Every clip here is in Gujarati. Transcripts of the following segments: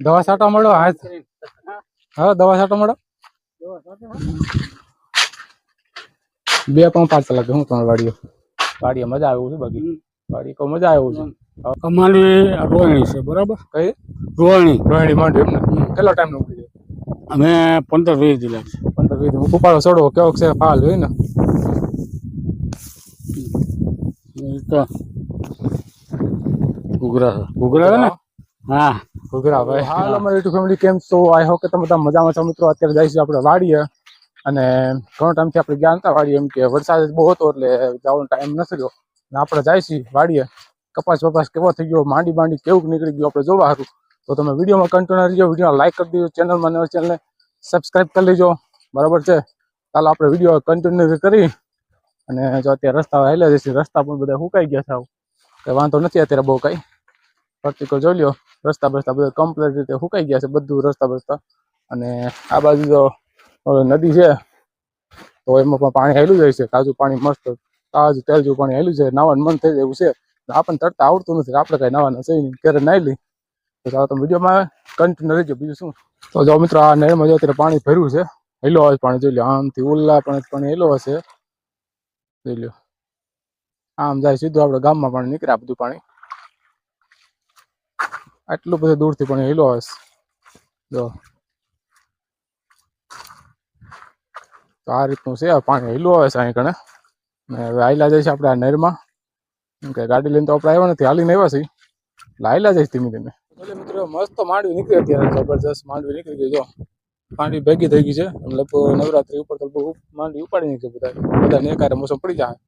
દવા સાટો મળો હા. હા દવા છાંટો મળો બે પણ પાંચ કલાક હું ત્રણ વાડીએ. વાડીએ મજા આવે છે બગી વાડી કહું મજા આવે એવું છે? અમારી રોહિણી છે બરાબર? કઈ? રોહિણી. રોહિણી માંડવી એમને કેટલો ટાઈમ નો ઊભી અમે પંદર વીસ જિલ્લા છે પંદર વીસ હું ઉપાડો છોડો કેવો છે ફાલ હોય ને? તો ઘૂઘરા ઘૂઘરા ને? હા. ઘૂઘરા ભાઈ હાલ અમારી યુટ્યુબ ફેમિલી કેમ છો? આઈ હોપ કે તમે બધા મજામાં છો મિત્રો. અત્યારે જઈશું આપણે વાડીએ અને ઘણો ટાઈમથી આપણે ગયા હતા વાડીએ. એમ કે વરસાદ બહુ હતો એટલે જવાનો ટાઈમ નથી રહ્યો. અને આપણે જઈશું વાડીએ. કપાસ વપાસ કેવો થઈ ગયો? માંડી માંડી કેવું નીકળી ગયું આપણે જોવા સારું તો તમે વિડીયોમાં કન્ટિન્યુ રહીજો. વીડિયો લાઈક કરી દેજો. ચેનલમાં નવી ચેનલને સબસ્ક્રાઈબ કરી લેજો. બરાબર છે? ચાલો આપણે વીડિયો કન્ટિન્યુ કરી. અને જો અત્યારે રસ્તા હેલા જશે રસ્તા પણ બધા સુકાઈ ગયા છે કે કઈ વાંધો નથી અત્યારે બહુ કઈ. પ્રતિકો જોઈ લ્યો. રસ્તા બસ્તા બધા કમ્પ્લીટ રીતે સુકાઈ ગયા છે, બધું રસ્તા બસ્તા. અને આ બાજુ તો નદી છે, તો એમાં પણ પાણી હેલું જાય છે. તાજું પાણી મસ્ત, તાજું તેલજું પાણી હેલું છે. નાવાનું મન થઈ જાય એવું છે. આપણને તરતા આવડતું નથી આપણે કઈ નાવાના છે ક્યારે નાઈ લઈ તો ચાલો તમે વિડીયોમાં કન્ટિન્યુ રહેજો. બીજું શું? તો જો મિત્રો, આ નહેરમાં જો અત્યારે પાણી ભર્યું છે, હેલો હોય પાણી, જોઈ લો આમથી ઉલ્લા પણ પાણી હેલો હશે. જોઈ લો આમ જાય સીધું આપણે ગામમાં પાણી નીકળે આ બધું પાણી. આટલું બધું દૂરથી પણ હેલો આવે જો. તો આ રીતનું છે પાણી હેલું આવે છે અહીં કણે ને હવે હાલ્યા જાય છે આપણે આ નહેરમાં. કે ગાડી લઈને તો આપણે આવ્યા નથી, હાલીને આવ્યા છીએ. એટલે હાલ્યા જઈશ ધીમે ધીમે. મિત્રો, મસ્ત માંડવી નીકળી અત્યારે જબરજસ્ત માંડવી નીકળી ગઈ, જો. માંડવી ભેગી થઈ ગઈ છે લગભગ નવરાત્રી ઉપર બહુ માંડવી ઉપાડી નીકળી બધા. બધાને એકારે મોસમ પડી જાય.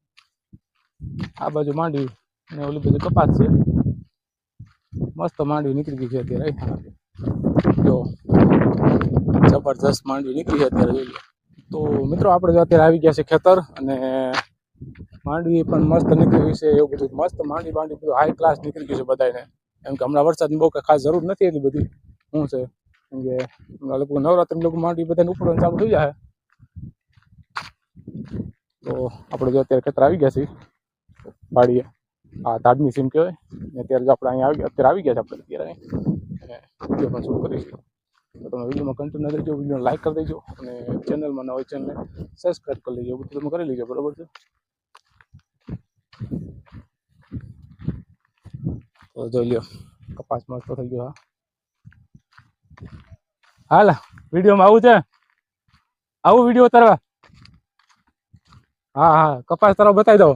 આ બાજુ માંડવી અને ઓલી બાજુ કપાસ છે. મસ્ત માંડવી નીકળી ગઈ છે અત્યારે જો, જબરજસ્ત માંડવી નીકળી અત્યારે તો મિત્રો, આપણે અત્યારે આવી ગયા છે ખેતર અને માંડવી પણ મસ્ત નીકળી ગઈ છે, એવું બધું મસ્ત માંડવી માંડવી બધું હાઈ ક્લાસ નીકળી ગયું છે બધાને એમ કે હમણાં વરસાદની બહુ ખાસ જરૂર નથી એટલી બધી. શું છે? કેમ કે હમણાં લોકો નવરાત્રી લોકો માંડવી બધાને ઉપડવાનું ચાલુ થઈ જાય. તો આપણે જો અત્યારે ખેતર આવી ગયા છીએ વાડીએ આ તાડની સીમ કહેવાય. ને અત્યારે જો આપણે અહીંયા આવી અત્યારે આવી ગયા છે આપણે અત્યારે. વીડિયો પણ શરૂ કરીશું તો તમે વિડીયોમાં કન્ટિન્યુ દેજો વીડિયો લાઈક કરી દેજો અને ચેનલમાં ન હોય ચેનલને સબસ્ક્રાઈબ કરી લેજો. બધું તમે કરી લેજો, બરાબર છે? તો જોઈ લ્યો, કપાસ મસ્ત થઈ ગયો, હા. હાલ, વિડીયોમાં આવું છે? આવું વીડિયો ઉતારવા? હા હા, કપાસ તારો બતાવી દો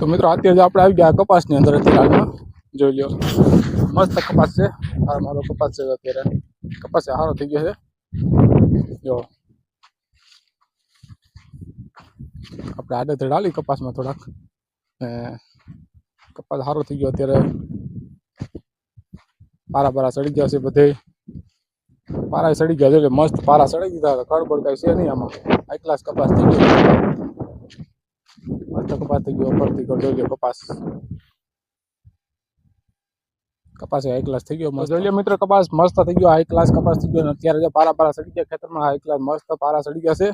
તો મિત્રો અત્યારે આપણે આવી ગયા કપાસની અંદર જોઈ લ્યો. મસ્ત કપાસ છે. મારો કપાસ છે અત્યારે. કપાસ સારો થઈ ગયો છે. જો. આપણે આડે ડાલી કપાસમાં થોડાક. કપાસ સારો થઈ ગયો અત્યારે. પારા પારા સડી ગયા છે બધે. પારા સડી ગયા છે એટલે મસ્ત પારા સડી દીધા હતા. કડબડ કાંઈ છે નહીં આમાં. હાઈ ક્લાસ કપાસ થઈ ગયો. કપાસ થઈ ગયો પરથી જોઈ લો કપાસ કપાસ હાઈ ક્લાસ થઈ ગયો મસ્ત લો મિત્રો કપાસ મસ્ત થઈ ગયો હાઈ ક્લાસ કપાસ થઈ ગયો અત્યારે જો પારા પારા સડી ગયા ખેતરમાં હાઈ ક્લાસ મસ્ત પારા સડી ગયા છે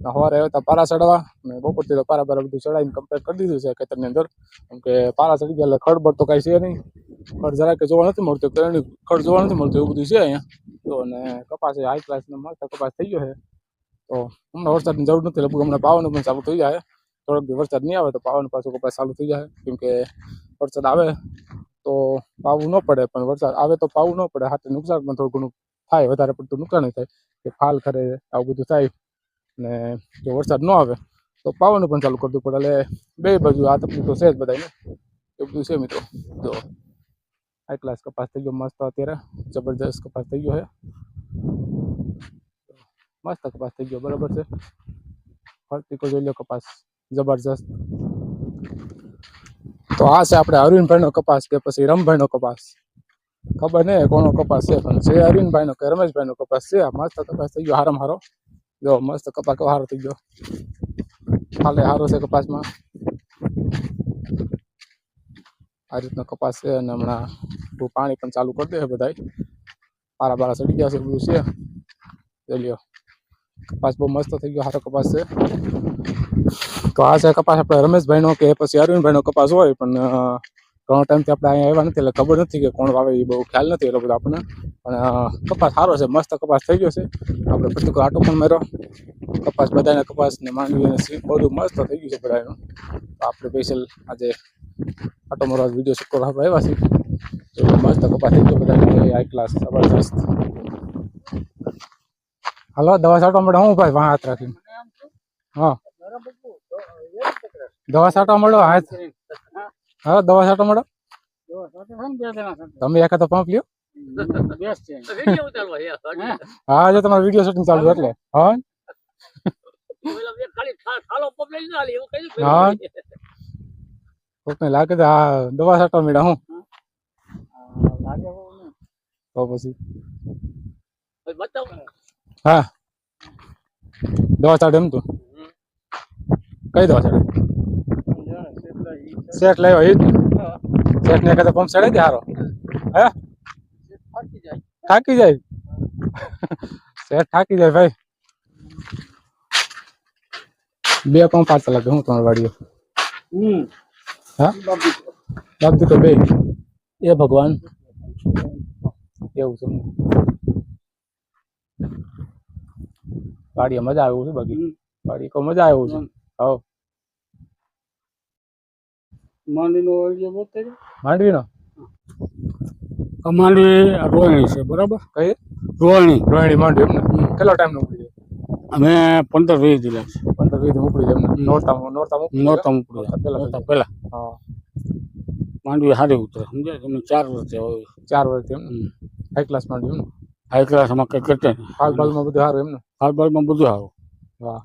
ને સવારે આવ્યા હતા પારા સડવા અને બપોરથી તો પારા પારા બધું ચડાવીને કમ્પ્લીટ કરી દીધું છે ખેતરની અંદર કેમ કે પારા સડી ગયા એટલે ખડબડ તો કાંઈ છે નહીં ખડ જરાક જોવા નથી મળતું કરણી ખડ જોવા નથી મળતું એવું બધું છે અહીંયા તો અને કપાસ હાઈ ક્લાસ મસ્ત કપાસ થઈ ગયો છે તો હમણાં વરસાદની જરૂર નથી લગભગ હમણાં પાવાનું પણ ચાલુ થઈ જાય થોડોક દી વરસાદ નહીં આવે તો પાવાનું પાછું કપાસ ચાલુ થઈ જાય કેમ કે વરસાદ આવે તો પાવું ન પડે પણ વરસાદ આવે તો પાવું ન પડે હાથે નુકસાન પણ થોડું ઘણું થાય વધારે પડતું નુકસાન ય થાય, કે ફાલ ખરે આવું બધું થાય, ને જો વરસાદ ન આવે, તો પાવાનું પણ ચાલુ કરવું પડે એટલે બે બાજુ આ તકલીફ તો છે જ બધાને એવું બધું છે મિત્રો. જો હાઈ ક્લાસ કપાસ થઈ ગયો, મસ્ત અત્યારે, જબરજસ્ત કપાસ થઈ ગયો છે. મસ્ત કપાસ થઈ ગયો, બરાબર છે. ફરતી કોઈ જોઈ લો કપાસ. જબરજસ્ત. તો આ છે આપણે અરવિંદભાઈનો કપાસ કે પછી રમભાઈનો કપાસ. ખબર નહીં કોનો કપાસ છે, પણ છે અરવિંદભાઈનો કે રમેશભાઈનો કપાસ છે મસ્ત કપાસ થઈ ગયો. હારામ હારો જો મસ્ત કપાસ હારો થઈ ગયો. હાલે, હારો છે કપાસમાં. આ રીતનો કપાસ છે અને હમણાં બહુ પાણી પણ ચાલુ કરી દે બધાય. પારા બારા ચડી ગયા છે બધું છે. જોઈ કપાસ બહુ મસ્ત થઈ ગયો, હારો કપાસ છે. તો આ છે કપાસ આપણે રમેશભાઈનો કે પછી અરવિંદભાઈનો કપાસ હોય પણ ઘણો ટાઈમથી આપણે અહીંયા આવ્યા નથી એટલે ખબર નથી કે કોણ વાવે એ બહુ ખ્યાલ નથી એટલો બધો આપણને. પણ કપાસ સારો છે મસ્ત કપાસ થઈ ગયો છે. આપણે પછી કોઈ આટો પણ માર્યો કપાસ બધાને કપાસ ને માંડવી અને સી- બધું મસ્ત થઈ ગયું છે બધાનું આપણે સ્પેશિયલ આજે આટો મારવા વીડિયો શૂટ કરવા આવ્યા છે મસ્ત કપાસ થઈ ગયો બધા હાઈ ક્લાસ જબરદસ્ત હાલો દવા છાંટવા માટે હું ભાઈ વાહ હાથ રાખીને. હા. દવા છાંટવા મળો હા. હા દવા છાંટવા મળો તમે એકાદ પંપ લ્યો. હા જો તમારો વીડિયો શૂટિંગ ચાલુ એટલે. હા. હા. કોકને લાગે તો હા દવા છાંટવા મળ્યા હું. તો પછી. હા. દવા છાંટે એમ તું. કઈ દવા છાંટે? સેટ લાવ્યો એ જ સેટ ને એકાદ પંપ ચડાવી દે હારો. હે? થાકી જાય. શેઠ થાકી જાય ભાઈ. બે પંપ પાડતા લાગે હું તમારી વાડીએ. હા? બાપજી તો બે. એ ભગવાન. એવું છે વાડીએ મજા આવ્યું છે બાકી? વાડી કો મજા આવ્યું છે? હવ. માંડીનો ઓળિયો બતાવી માંડવી નો માંડવી રોહિણી છે બરાબર? કઈ? રોહિણી. રોહિણી માંડવી એમને. કેટલો ટાઈમ નો દે અમે પંદર વીસ જિલ્લા છે પંદર વીસ દઈએ એમને. નોરતા નોરતા. નોરતા ઉપડે પેલા નોરતા હા. માંડવી સારી ઉતરે સમજાય? તમે ચાર વર્ષે હોય ચાર વર્ષથી એમ હાઈ ક્લાસ માંડવી એમ હાઈ ક્લાસમાં કંઈ નહીં. હાલ બાલમાં બધું સારું એમને? હાલ બાલમાં બધું સારું વાહ.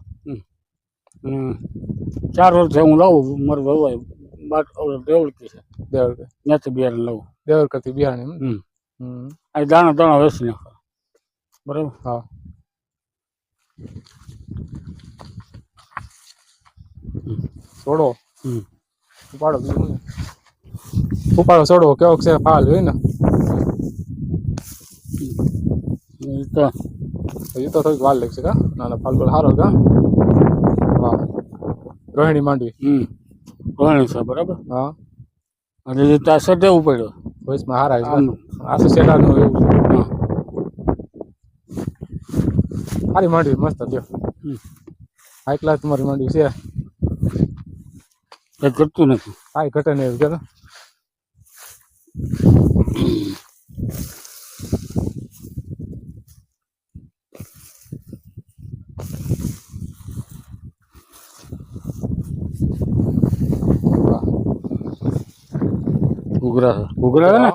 ચાર વર્ષે હું લાવું મારું વહેવાય દેવળકી છે. દેવર ત્યાંથી બિયારણ લઉં. દેવર કરતી બિહારની એમને હમ. આ દાણા દાણા વેચી નાખો બરાબર? હા. છોડો ઉપાડો? ઉપાડો છોડો કેવો છે ફાલ હોય ને? એ તો. એ તો થોડીક વાર લાગશે કા? ના ના ફાલ સારો કા? વાહ. રોહિણી માંડવી. હમ. રોહિણી છે બરાબર? હા. અને એ ત્યાં સદેવું પડ્યો? વોઇસમાં હારા છે. આમ આ તો શેડાનું એવું. સારી માંડવી મસ્ત હમ. હાઈ ક્લાસ તમારી માંડવી છે. કઈ કરતું નથી. હા ઘટે નહીં એવું ઘૂઘરા. ઘૂઘરા ને?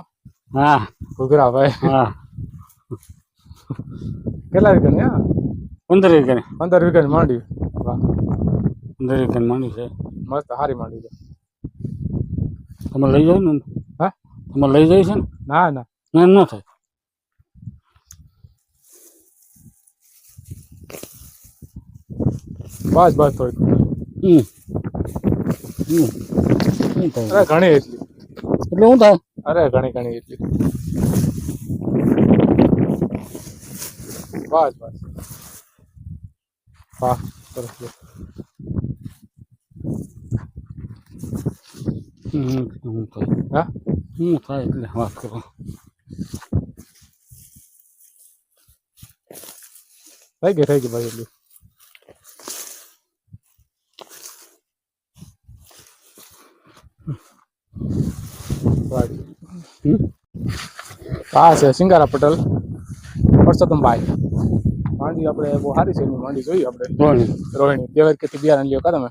હા. ઘૂઘરા ભાઈ. હા. કેટલા વીઘાની હા? પંદર વીઘાની. પંદર વીઘાની માંડવી પંદર વીઘાની માંડી છે. મસ્ત સારી માંડવી છે. તમે લઈ જાઓ ને? હા? તમે લઈ જાય છે ને? ના ના. એમ ન થાય. બસ બસ થોડી ઘણી એટલી. એટલે શું થાય અરે ઘણી ઘણી એટલી. બસ બસ વાહ. સરસ. હમ થાય હા? શું થાય એટલે વાત કરો. થઈ ગઈ થઈ ગઈ ભાઈ એટલી. હમ? છે સિંગારા પટેલ. પરસોત્તમભાઈ માંડી આપણે બહુ સારી છે માંડી જોઈએ આપણે. રોહિણી. રોહિણી. દેવર કે બિયારણ લ્યો કા તમે?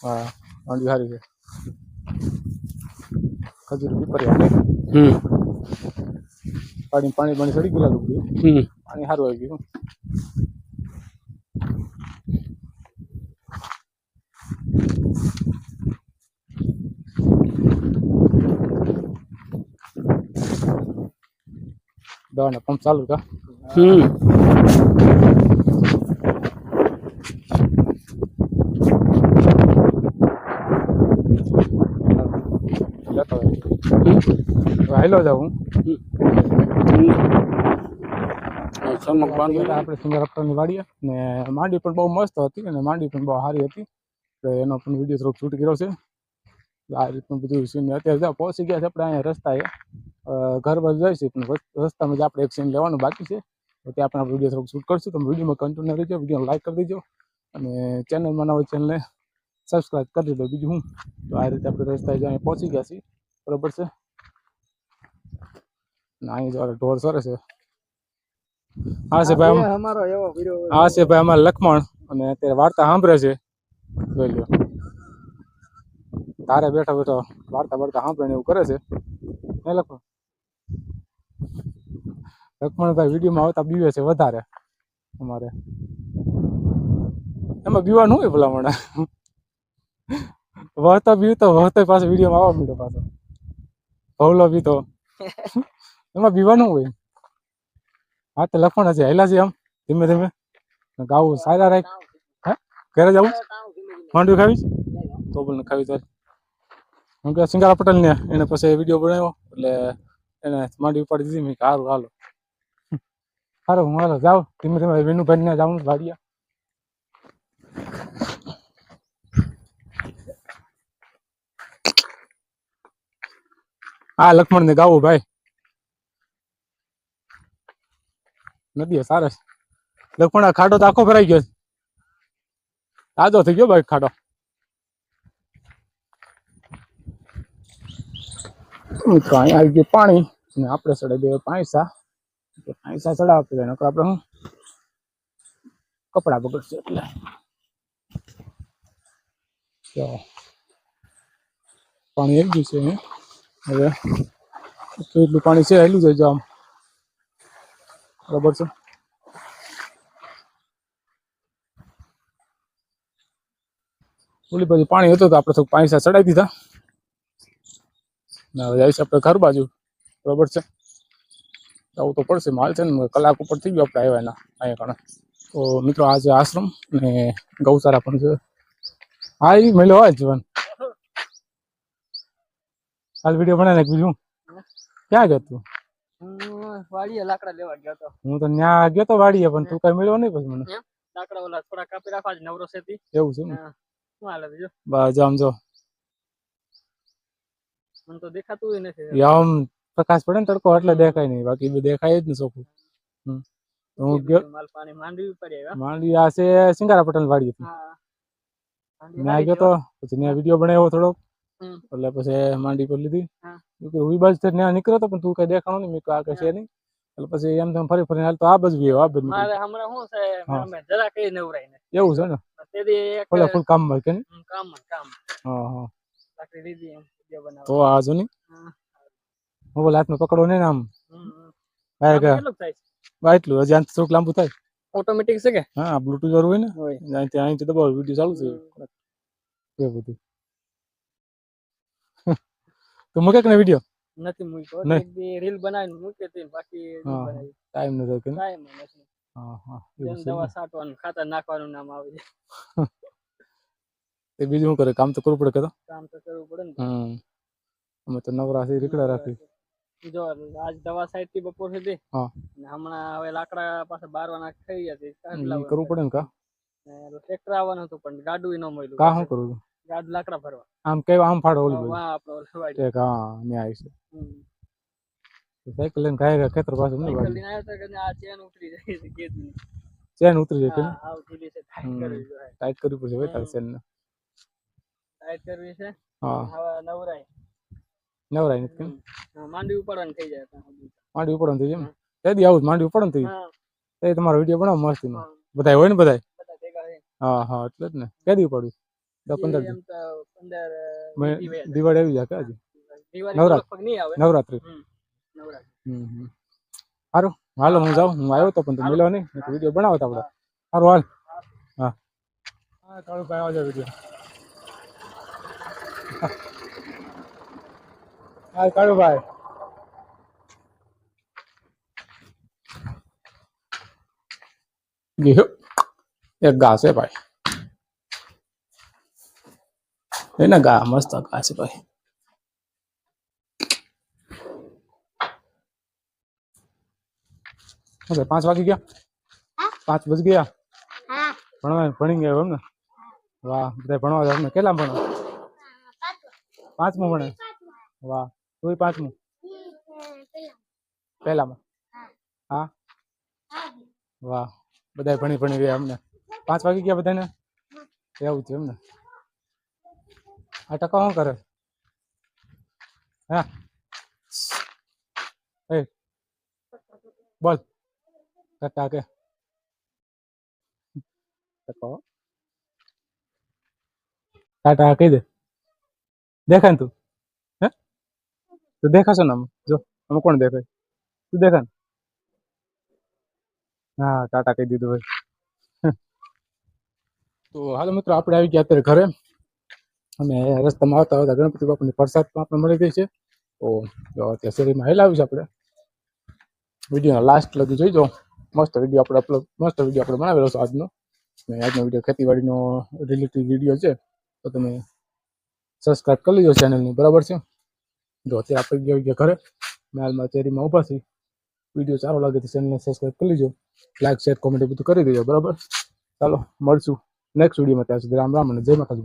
હા માંડી સારી છે. ખજૂર પીપરિયા પાણી પાણી પાણી સડી ગયેલા લોકો. પાણી સારું આવી ગયું. દવાના પંપ ચાલુ કા? હમ. લેતો હેલો જાઉં હું. આપણે સિંગર વાડી ને માંડી પણ બહુ મસ્ત હતી અને માંડી પણ બહુ સારી હતી. તો એનો પણ વીડિયો થોડોક શૂટ કર્યો છે. આ રીતનું બધું સીન અત્યારે પહોંચી ગયા છે આપણે અહીંયા રસ્તા અ, ઘર બાજુ જાય છે. પણ રસ્તામાં જ આપણે એક સીન લેવાનું બાકી છે. તો ત્યાં પણ આપણે વીડિયો થોડુંક શૂટ કરશું. તમે વિડીયોમાં કન્ટિન્યુ રહેજો વીડિયો લાઇક કરી દેજો. અને ચેનલમાં ના હોય ચેનલને સબસ્ક્રાઈબ કરી દેજો. બીજું હું? તો આ રીતે આપણે રસ્તા જાય પહોંચી ગયા છીએ. બરોબર છે? અહીં જવા ઢોર સરે છે. હા છે ભાઈ અમારો એવો આ છે ભાઈ અમારા લખમણ અને અત્યારે વાર્તા સાંભળે છે. જોઈ લો તારે બેઠો બેઠો વાર્તા વાર્તા સાંભળે એવું કરે છે. હે લખમણ? લખમણભાઈ વિડીયોમાં આવતા બીવે છે વધારે અમારે. એમાં બીવાનું હોય ભલામણ? વહતો બીવતો વહતો પાછો વિડીયોમાં આવવા મળ્યો પાછો. ભવલો બીતો એમાં બીવાનું હોય? હા, તો લખમણ હજી હેલા છે આમ, ધીમે ધીમે. ગાવું સારા રાખ. હે? ઘરે જવું માંડવી ખાવીશ? તો બોલ ખાવી તો હું કે સિંગારા પટેલ ને એને પછી વીડિયો બનાવ્યો. એટલે એને માંડી ઉપાડી દીધી. મેં સારું હાલો સારું હું હાલો જાઉં. ધીમે ધીમે વિનુભાઈ ને જાઉં ભાડિયા હા લક્ષ્મણ ને ગાવું ભાઈ. નદી સારસ આ ખાડો તો આખો ભરાઈ ગયો તાજો થઈ ગયો ભાઈ ખાડો. અહીંયા આવી ગયું પાણી અને આપણે ચડાવી દઈએ પાંચસા પાંચસા ચડાવવા પડે, નકર આપણે શું કપડાં બગડશે એટલે. પાણી આવી ગયું છે હવે એટલું પાણી છે, હેલું જાય આમ. બરાબર છે? ઓલી બાજુ પાણી હતું તો આપણે થોડુંક પાંચસા ચડાવી દીધા. ને હવે આપણે ઘર બાજુ. બરાબર છે? જવું તો પડશે માલ છે ને કલાક ઉપર થઈ ગયો આપણે આવ્યા એના અહીંયા કારણે તો મિત્રો આ છે આશ્રમ ને ગૌશાળા પણ છે. હા એ મેલો હોય જીવન. હાલ વીડિયો બનાવીને બીજું. ક્યાં ગયો તું? વાડીએ લાકડા લેવા ગયો તો હું તો ત્યાં ગયો તો વાડીએ પણ તું કઈ મળ્યો નહીં પછી મને. લાકડા ઓલા થોડા કાપી રાખવા નવરો છે એવું છે ને? બસ આમ જો. મને તો દેખાતું નથી. આમ પ્રકાશ પડે ને તડકો એટલે દેખાય નહીં. બાકી દેખાય જ ને ચોખ્ખું. હું ગયો માલ પાણી માંડવી પડી માંડવી આ છે સિંગારા પટેલ વાડી હતી. મેં માંડવી ગયો તો પછી ત્યાં વીડિયો બનાવ્યો થોડો એટલે પછી માંડી પર લીધી. હા. મેં બાજુ ત્યાં નીકળ્યો તો પણ તું કઈ દેખાણો નહીં. મેં આ કઈ છે નહીં. એટલે પછી એમ તમે ફરી ફરી હાલ તો આ બાજુ ગયો આ બાજુ મારે હમણાં શું છે અમે જરા કઈ નવરાય ને એવું છે ને? તેથી ફૂલ કામમાં કે કામ કામ હા હા. લાકડી લીધી એમ. તો આ જો ને. મોબાઈલ હાથમાં પકડો ને આમ. એટલું હજી થોડુંક લાંબુ થાય. ઓટોમેટિક છે કે? હા બ્લુટૂથ વાળું હોય ને? અહીંથી અહીંથી દબાવો વીડિયો ચાલુ છે. એ બધું. તો મૂકે કે વીડિયો નથી મૂક્યો. એક બે રીલ બનાવીને મૂકે તે બાકી. ટાઈમ નથી કે કાંઈ નથી. હા હા. દવા ને. છાંટવાનું ખાતર નાખવાનું નામ આવે છે. તે બીજું શું કરે? કામ તો કરવું પડે કે તો? કામ તો કરવું પડે ને હમ. અમે તો નવરા થી રીકડા રાખી. જો આજ દવા સાઈડથી બપોર સુધી. હા. ને હમણાં હવે લાકડા પાસે બારવાના થઈ ગયા છે. કરવું પડે ને કા? ટ્રેક્ટર આવવાનું હતું પણ ગાડું ન મળ્યું. કા શું કરું? ગાડ લાકડા ભરવા. આમ કેવા આમ ફાડો ઓલું હા આપણો વાડી. હા ન્યાય છે. સાયકલ લઈને કાંઈ ખેતર પાસે નહીં લઈને આવ્યો તો કે આ ચેન ઉતરી જાય છે. ચેન ઉતરી જાય કે હા, ટાઈટ કરવી પડશે ભાઈ તારે ચેન ને. ટાઈટ કરવી છે. હા. નવરાય. નવરાય નથી કેમ? માંડવી ઉપાડવાની થઈ જાય ત્યાં સુધી. માંડી ઉપડવાનું થઈ એમ? તેથી આવું જ માંડી ઉપડવાનું થઈ એ તમારો વીડિયો બનાવો મસ્ત નો બધાય હોય ને બધાય. હા હા એટલે જ ને. ક્યાંથી ઉપાડું દસ પંદર દિવાળી. આવી જાય કે દિવાળી નવરાત્ર. આવે. નવરાત્રી. હમ. સારું હાલો હું જાઉં. હું આવ્યો તો પણ તું મળ્યો નહીં. વીડિયો બનાવો તો આપણે. સારું હાલ. હા. હા કાળુભાઈ આવજો વીડિયો. હા કાળુભાઈ ગયો એક ઘા છે ભાઈ. એને ગા મસ્ત ઘા છે ભાઈ. ઓકે પાંચ વાગી ગયા? પાંચ બજ ગયા? ભણવા ભણી ગયા એમ ને? વાહ બધા ભણવા જાવ ને. કેટલા ભણો પાંચમું ભણે? વાહ તું પાંચમું? પહેલામાં? હા? વાહ બધા ભણી ભણી ગયા અમને. પાંચ વાગી ગયા બધાને એવું છે એમને. આ ટકા શું કરે? હા? એ, બોલ. ટકા કે. ટકા ટાટા કહી દે. દેખાય તું? હે? તું દેખાશો ને આમ? જો, આમાં કોણ દેખાય? તું દેખા હા, ટાટા કહી દીધું ભાઈ. તો હાલો મિત્રો, આપણે આવી ગયા અત્યારે ઘરે. અને રસ્તામાં આવતા આવતા ગણપતિ બાપુની પ્રસાદ પણ આપણે મળી ગઈ છે. તો અત્યારે શેરીમાં હેલાવ્યું છે આપણે. વિડીયોના લાસ્ટ લગી જાઓ મસ્ત વીડિયો આપણે અપલોડ મસ્ત વીડિયો આપણે બનાવેલો છે આજનો. અને આજનો વીડિયો ખેતીવાડીનો રિલેટેડ વીડિયો છે. તો તમે સબસ્ક્રાઇબ કરી લીધો ચેનલની બરાબર છે? જો અત્યારે આપણે ગયા ગયા ઘરે, મેં હાલમાં ચેરીમાં ઊભા છીએ. વીડિયો સારો લાગે તો ચેનલને સબસ્ક્રાઈબ કરી લીજો. લાઈક શેર કોમેન્ટ બધું કરી દેજો, બરાબર? ચાલો, મળશું નેક્સ્ટ વિડીયોમાં ત્યાં સુધી રામ રામ અને જય માતાજી.